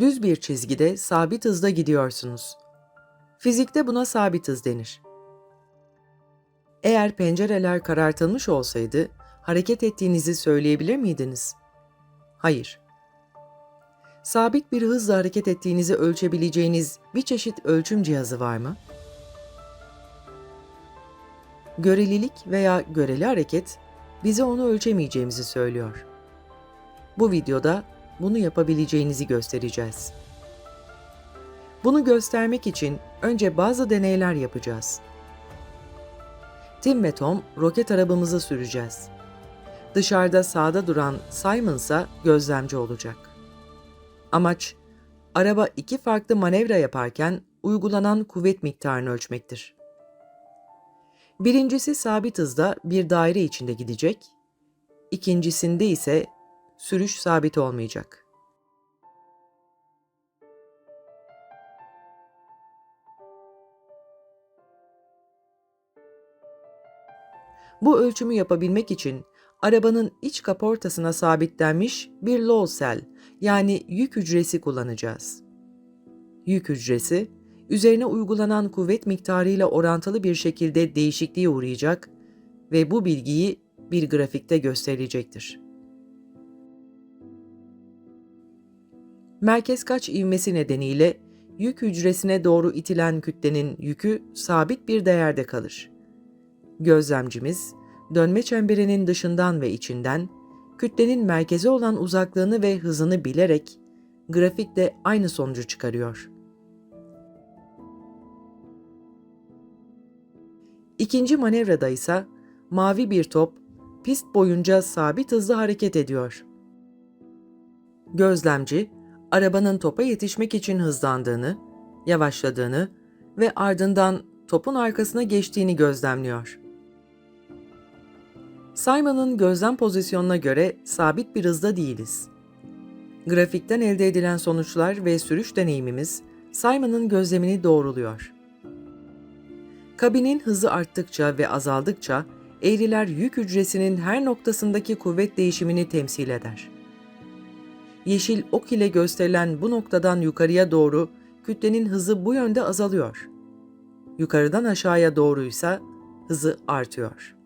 Düz bir çizgide sabit hızda gidiyorsunuz. Fizikte buna sabit hız denir. Eğer pencereler karartılmış olsaydı hareket ettiğinizi söyleyebilir miydiniz? Hayır. Sabit bir hızla hareket ettiğinizi ölçebileceğiniz bir çeşit ölçüm cihazı var mı? Görelilik veya göreli hareket bize onu ölçemeyeceğimizi söylüyor. Bu videoda bunu yapabileceğinizi göstereceğiz. Bunu göstermek için önce bazı deneyler yapacağız. Tim ve Tom roket arabamızı süreceğiz. Dışarıda sağda duran Simon ise gözlemci olacak. Amaç araba iki farklı manevra yaparken uygulanan kuvvet miktarını ölçmektir. Birincisi sabit hızda bir daire içinde gidecek, ikincisinde ise sürüş sabit olmayacak. Bu ölçümü yapabilmek için arabanın iç kaportasına sabitlenmiş bir low cell yani yük hücresi kullanacağız. Yük hücresi, üzerine uygulanan kuvvet miktarıyla orantılı bir şekilde değişikliğe uğrayacak ve bu bilgiyi bir grafikte gösterilecektir. Merkez kaç ivmesi nedeniyle yük hücresine doğru itilen kütlenin yükü sabit bir değerde kalır. Gözlemcimiz, dönme çemberinin dışından ve içinden kütlenin merkeze olan uzaklığını ve hızını bilerek grafikte aynı sonucu çıkarıyor. İkinci manevrada ise mavi bir top pist boyunca sabit hızla hareket ediyor. Gözlemci, arabanın topa yetişmek için hızlandığını, yavaşladığını ve ardından topun arkasına geçtiğini gözlemliyor. Simon'ın gözlem pozisyonuna göre sabit bir hızda değiliz. Grafikten elde edilen sonuçlar ve sürüş deneyimimiz Simon'ın gözlemini doğruluyor. Kabinin hızı arttıkça ve azaldıkça eğriler yük hücresinin her noktasındaki kuvvet değişimini temsil eder. Yeşil ok ile gösterilen bu noktadan yukarıya doğru kütlenin hızı bu yönde azalıyor. Yukarıdan aşağıya doğruysa hızı artıyor.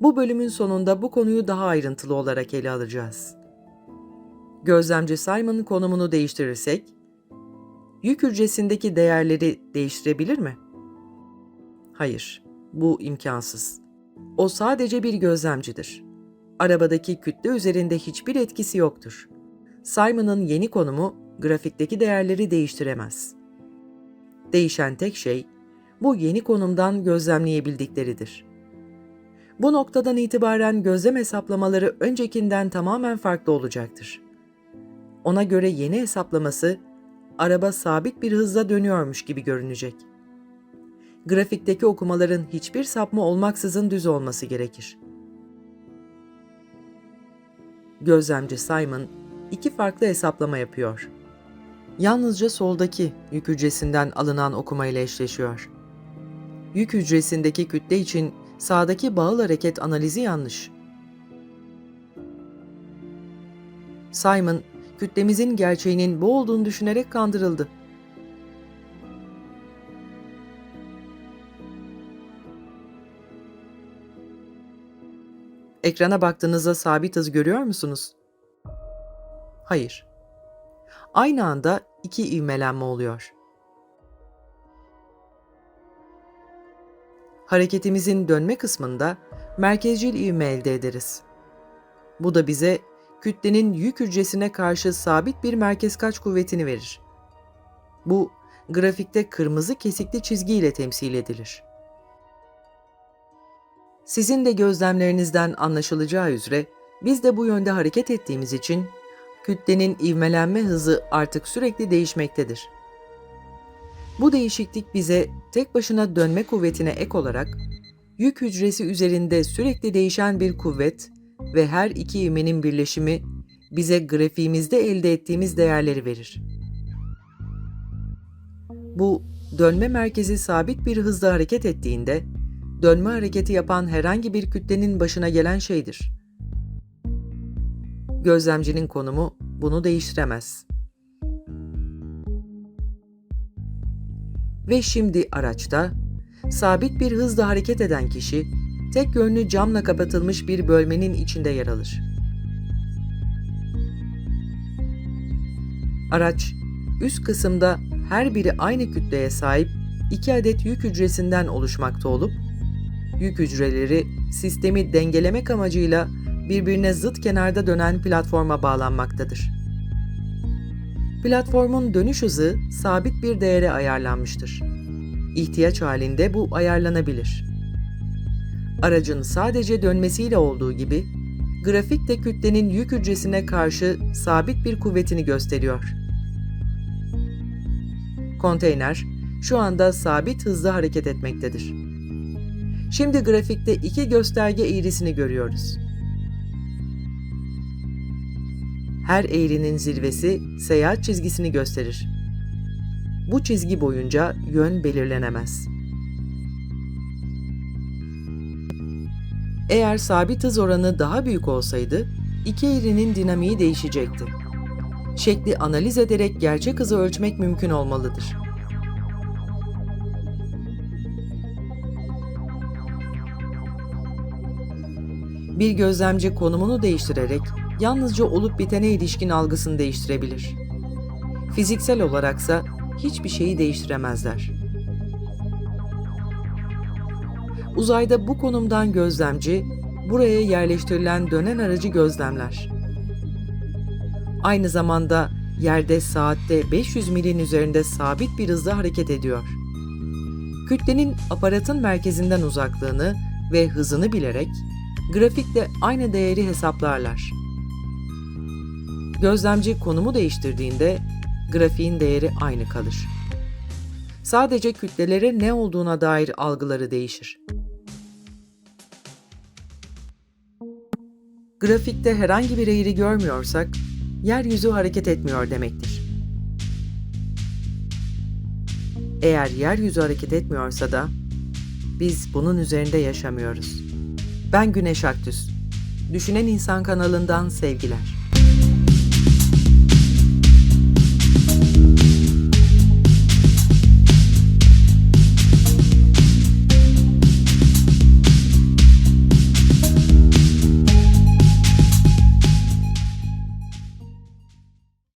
Bu bölümün sonunda bu konuyu daha ayrıntılı olarak ele alacağız. Gözlemci Simon'ın konumunu değiştirirsek, yük hücresindeki değerleri değiştirebilir mi? Hayır, bu imkansız. O sadece bir gözlemcidir. Arabadaki kütle üzerinde hiçbir etkisi yoktur. Simon'ın yeni konumu grafikteki değerleri değiştiremez. Değişen tek şey bu yeni konumdan gözlemleyebildikleridir. Bu noktadan itibaren gözlem hesaplamaları öncekinden tamamen farklı olacaktır. Ona göre yeni hesaplaması araba sabit bir hızla dönüyormuş gibi görünecek. Grafikteki okumaların hiçbir sapma olmaksızın düz olması gerekir. Gözlemci Simon iki farklı hesaplama yapıyor. Yalnızca soldaki yük hücresinden alınan okuma ile eşleşiyor. Yük hücresindeki kütle için sağdaki bağıl hareket analizi yanlış. Simon, kütlemizin gerçeğinin bu olduğunu düşünerek kandırıldı. Ekrana baktığınızda sabit hız görüyor musunuz? Hayır. Aynı anda iki ivmelenme oluyor. Hareketimizin dönme kısmında merkezcil ivme elde ederiz. Bu da bize kütlenin yük hücresine karşı sabit bir merkez kaç kuvvetini verir. Bu grafikte kırmızı kesikli çizgi ile temsil edilir. Sizin de gözlemlerinizden anlaşılacağı üzere biz de bu yönde hareket ettiğimiz için kütlenin ivmelenme hızı artık sürekli değişmektedir. Bu değişiklik bize tek başına dönme kuvvetine ek olarak yük hücresi üzerinde sürekli değişen bir kuvvet ve her iki ivmenin birleşimi bize grafiğimizde elde ettiğimiz değerleri verir. Bu dönme merkezi sabit bir hızla hareket ettiğinde dönme hareketi yapan herhangi bir kütlenin başına gelen şeydir. Gözlemcinin konumu bunu değiştiremez. Ve şimdi araçta sabit bir hızla hareket eden kişi tek yönlü camla kapatılmış bir bölmenin içinde yer alır. Araç üst kısımda her biri aynı kütleye sahip iki adet yük hücresinden oluşmakta olup yük hücreleri sistemi dengelemek amacıyla birbirine zıt kenarda dönen platforma bağlanmaktadır. Platformun dönüş hızı sabit bir değere ayarlanmıştır. İhtiyaç halinde bu ayarlanabilir. Aracın sadece dönmesiyle olduğu gibi, grafik de kütlenin yük hücresine karşı sabit bir kuvvetini gösteriyor. Konteyner şu anda sabit hızla hareket etmektedir. Şimdi grafikte iki gösterge eğrisini görüyoruz. Her eğrinin zirvesi seyahat çizgisini gösterir. Bu çizgi boyunca yön belirlenemez. Eğer sabit hız oranı daha büyük olsaydı, iki eğrinin dinamiği değişecekti. Şekli analiz ederek gerçek hızı ölçmek mümkün olmalıdır. Bir gözlemci konumunu değiştirerek yalnızca olup bitene ilişkin algısını değiştirebilir. Fiziksel olaraksa hiçbir şeyi değiştiremezler. Uzayda bu konumdan gözlemci, buraya yerleştirilen dönen aracı gözlemler. Aynı zamanda yerde saatte 500 milin üzerinde sabit bir hızla hareket ediyor. Kütlenin aparatın merkezinden uzaklığını ve hızını bilerek grafikte aynı değeri hesaplarlar. Gözlemci konumu değiştirdiğinde grafiğin değeri aynı kalır. Sadece kütlelere ne olduğuna dair algıları değişir. Grafikte herhangi bir eğri görmüyorsak, yeryüzü hareket etmiyor demektir. Eğer yeryüzü hareket etmiyorsa da biz bunun üzerinde yaşamıyoruz. Ben Güneş Aktüs. Düşünen İnsan kanalından sevgiler.